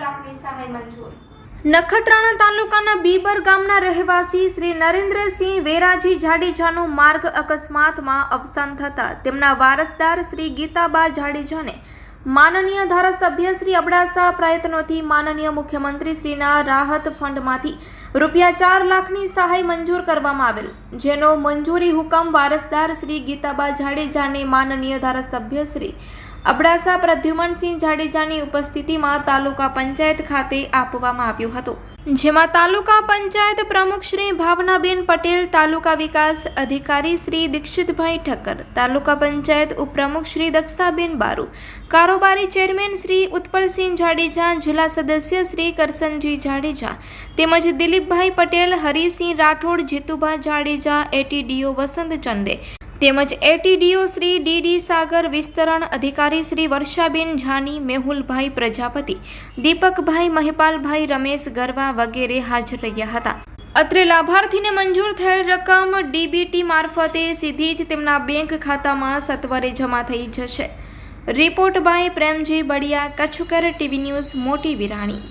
લાખની સહાય મંજૂર. નખત્રાણા તાલુકાના બીબર ગામના રહેવાસી શ્રી નરેન્દ્રસિંહ વેરાજી જાડેજાનું માર્ગ અકસ્માતમાં અવસાન થતાં તેમના વારસદાર શ્રી ગીતાબા જાડેજાને માનનીય ધારાસભ્ય શ્રી અબડાસા પ્રયત્નોથી માનનીય મુખ્યમંત્રી શ્રીના રાહત ફંડમાંથી રૂપિયા ચાર લાખની સહાય મંજૂર કરવામાં આવેલ, જેનો મંજૂરી હુકમ વારસદાર શ્રી ગીતાબા જાડેજાને માનનીય ધારાસભ્ય શ્રી અબડાસા પ્રદ્યુમનસિંહ જાડેજાની ઉપસ્થિતિમાં તાલુકા પંચાયત ખાતે આપવામાં આવ્યો હતો. જેમાં તાલુકા પંચાયત પ્રમુખ શ્રી ભાવનાબેન પટેલ, તાલુકા વિકાસ અધિકારી શ્રી દીક્ષિતભાઈ ઠક્કર, તાલુકા પંચાયત ઉપપ્રમુખ શ્રી દક્ષાબેન બારુ, કારોબારી ચેરમેન શ્રી ઉત્પલસિંહ જાડેજા, જિલ્લા સદસ્ય શ્રી કરસનજી જાડેજા, તેમજ દિલીપભાઈ પટેલ, હરિસિંહ રાઠોડ, જીતુભા જાડેજા, એટીડીઓ વસંત ચંદે તેમજ એટીડીઓ શ્રી ડીડી સાગર વિસ્તરણ અધિકારી શ્રી વર્ષાબેન જાની, મેહુલભાઈ પ્રજાપતિ, દીપકભાઈ મહેપાલભાઈ રમેશ ગરવા વગેરે હાજર રહ્યા હતા. અત્રે લાભાર્થીને મંજૂર થયેલ રકમ ડીબીટી મારફતે સીધી જ તેમના બેંક ખાતામાં સત્વરે જમા થઈ જશે. રિપોર્ટ બાય પ્રેમજી બડિયા, કચ્છકર ટીવી ન્યૂઝ, મોટી વિરાણી.